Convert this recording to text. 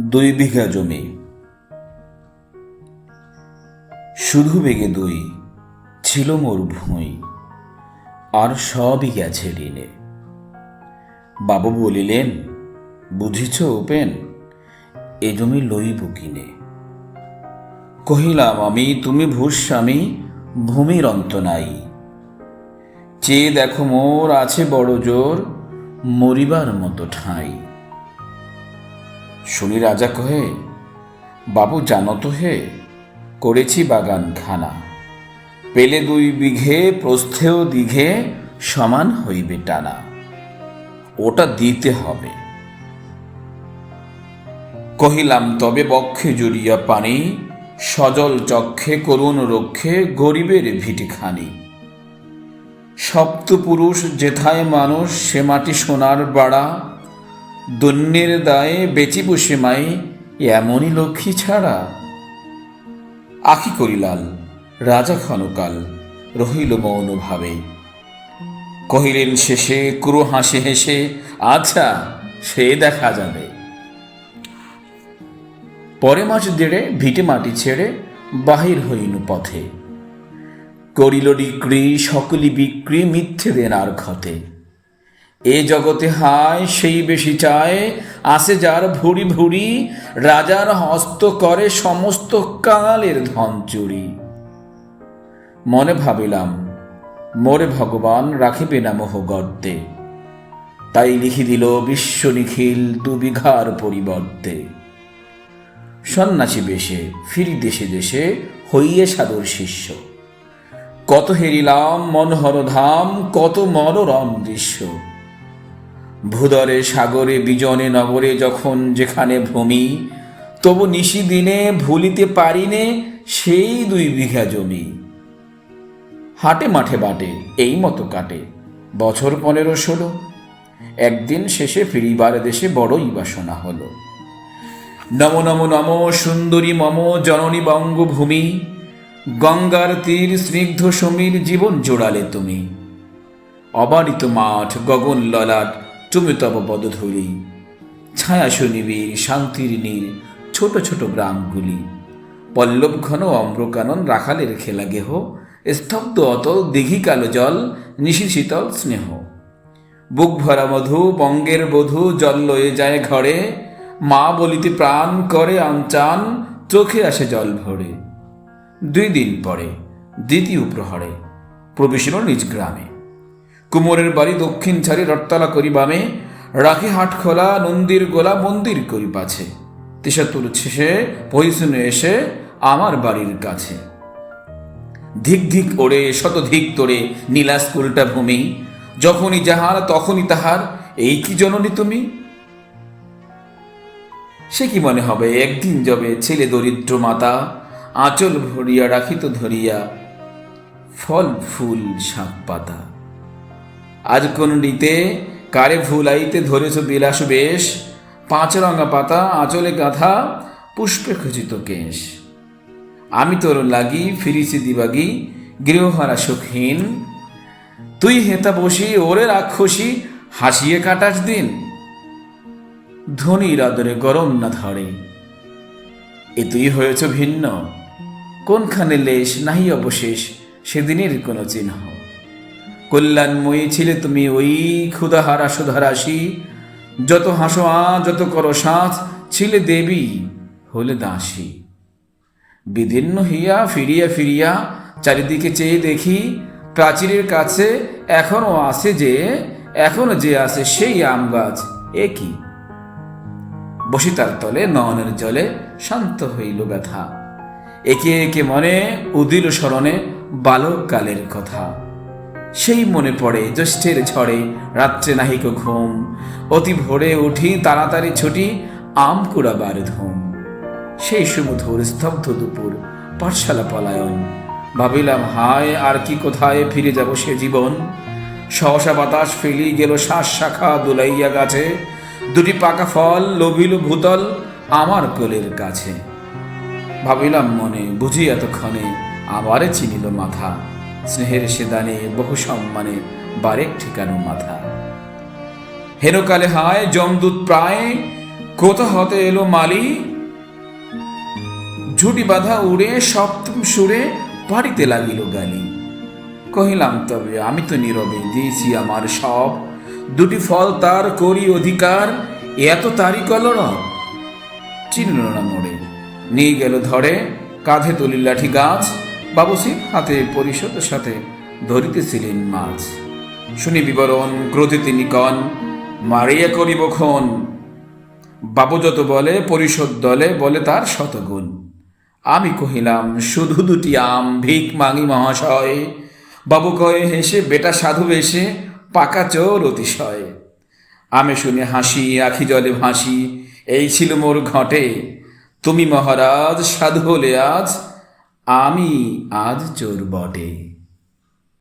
দুই বিঘা জমি। শুধু বেগে দুই, ছিল মোর ভুঁই, আর সবই গেছে ঋণে। বাবু বলিলেন, বুঝিছ উপেন, এ জমি লইব কিনে? কহিলাম, আমি, তুমি ভূস্বামী ভূমির অন্ত নাই। চেয়ে দেখো মোর আছে বড় জোর, মরিবার মতো ঠাঁই। শুনি রাজা কহে, বাবু জানো তো হে, করেছি বাগান খানা। পেলে দুই বিঘে, প্রস্থেও দিঘে সমান হইবে টানা। ওটা দিতে হবে। কহিলাম, তবে বক্ষে জুড়িয়া পানি, সজল চক্ষে করুণ রক্ষে গরিবের ভিটিখানি। সপ্তপুরুষ যেথায় মানুষ, সে মাটি সোনার বাড়া দন্যের দায়ে বেচি বসে মাই, এমনই লক্ষ্মী ছাড়া। আখি করিলাল, রাজা ক্ষণকাল, রহিল মৌনভাবে কহিলেন শেষে, কুরু হাসে হেসে আচ্ছা সে দেখা যাবে। পরে মাস দেড়ে ভিটে মাটি ছেড়ে বাহির হইনু পথে। করিল ডিক্রি, সকলি বিক্রি মিথ্যে দেনার ক্ষতে। এ জগতে হায়, সেই বেশি চায়। আসে যার ভুরি ভুরি রাজার হস্ত করে সমস্ত কাঙালের ধন চুরি। মনে ভাবিলাম, মোরে ভগবান রাখিবে না মোহ গর্তে। তাই লিখি দিল বিশ্ব নিখিল দু বিঘার পরিবর্তে। সন্ন্যাসী বেশে, ফিরি দেশে দেশে হইয়ে সাদর শিষ্য। কত হেরিলাম মনোহর ধাম, কত মনোরম দৃশ্য। ভূদরে সাগরে, বিজনে নগরে যখন যেখানে ভূমি, তবু নিশি দিনে ভুলিতে পারিনে সেই দুই বিঘা জমি। হাটে মাঠে বাটে, এই মতো কাটে, বছর পনেরো ষোলো। একদিন শেষে ফিরিবার দেশে বড়ই বাসনা হলো। নম নম নম সুন্দরী মম জননী বঙ্গভূমি, গঙ্গার তীর স্নিগ্ধ সমীর জীবন জোড়ালে তুমি। অবারিত মাঠ গগন ললাট তুমি তব পদধূলি ছায়া সুনিবির শান্তির নীর, ছোট ছোট গ্রামগুলি। পল্লব ঘন অম্রকানন রাখালের খেলা গেহ, স্তব্ধ অতল দিঘি কালো জল নিশি শীতল স্নেহ। বুক ভরা মধু, বঙ্গের বধূ, জল লয়ে যায় ঘরে, মা বলিতে প্রাণ করে আনচান চোখে আসে জল ভরে। দুই দিন পরে, দ্বিতীয় প্রহরে, প্রবেশিল নিজ গ্রামে। কুমোরের বাড়ি দক্ষিণ ছাড়ি রটতলা করি বামে, রাখি হাট খোলা, নন্দীর গোলা মন্দির করি পাছে। তিসাতুর শেষে পহিশুনে এসে আমার বাড়ির কাছে। ধিক ধিক ওড়ে শতধিক তোড়ে নীলা স্কুলটা ভূমি। যখনই যাহার, তখনই তাহার, এই কি জননী তুমি? সে কি মনে হবে, একদিন যবে ছেলে দরিদ্র মাতা, আঁচল ভরিয়া, রাখিত ধরিয়া, ফল ফুল শাক পাতা। আজ কোন নিতে কারে ভুলাইতে ধরেছ বিলাস বেশ? পাঁচ রঙা পাতা আঁচলে গাঁথা পুষ্পে খচিত কেশ। আমি তোর লাগি, ফিরিছি দিবাগি, গৃহহারা সুখহীন। তুই হেতা বসি, ওরে রাক্ষসী, হাসিয়ে কাটাস দিন। ধনির আদরে গরম না ধরে। এ তুই হয়েছ ভিন্ন। কোনখানে লেশ, নাহি অবশেষ, সেদিনের কোনো চিহ্ন। কল্যাণময়ী ছিলে তুমি ওই ক্ষুধাহারা সুধারাশি। যত হাসো আ, যত করো সাঁচ, ছিলে দেবী হলে দাসী। বিদীর্ণ হইয়া ফিরিয়া ফিরিয়া চারিদিকে চেয়ে দেখি, প্রাচীরের কাছে এখনও আছে যে, এখনও যে আছে সেই আম গাছ, এ কি? বসি তার তলে, নয়নের জলে শান্ত হইল ব্যথা। একে একে মনে উদিল স্মরণে বালককালের কথা। সেই মনে পড়ে জ্যৈষ্ঠের ঝড়ে, রাত্রে নাহিক ঘুম। অতি ভোরে উঠি তাড়াতাড়ি ছুটি আম কুড়াবার ধুম। সেই সুমধুর স্তব্ধ দুপুর, পাঠশালা পলায়ন। ভাবিলাম, হায়, আর কি কোথায় ফিরে যাব সে জীবন? সহসা বাতাস ফেলি গেল শ্বাস শাখা দুলাইয়া গাছে। দুটি পাকা ফল লোভিল ভূতল আমার কোলের কাছে। ভাবিলাম মনে, বুঝি এতক্ষণে আবারে চিনিল মাথা। স্নেহের সেদানে বহু সম্মানে বারেক ঠিকানো মাথা। হেনকালে হায় জমদূত প্রায়, কোথা হতে এলো মালি? ঝুটি বাঁধা উড়ে, সপ্তম সুরে বাড়িতে লাগিল গালি। কহিলাম, তবে আমি তো নীরবে, দিয়েছি আমার সব। দুটি ফল তার করি অধিকার এত তারি কলর চিনল না মোড়ে। নিয়ে গেল ধরে, কাঁধে তুলিল লাঠি গাছ। বাবুসি হাতে পরিষদের সাথে ধরিতেছিলেন মাছ। শুনি বিবরণ ক্রোধে তিনি কন মারিয়া করিব খন বাবু যত বলে, পরিষদ দলে বলে তার শতগুণ। আমি কহিলাম, শুধু দুটি আম, ভিক মাগি মহাশয়। বাবু কয়ে হেসে, বেটা সাধু বেশে, পাকা চোর অতিশয়। আমি শুনে হাসি, আখি জলে ভাসি, এই ছিল মোর ঘটে। তুমি মহারাজ, সাধু হলে আজ আমি আজ চোর বটে।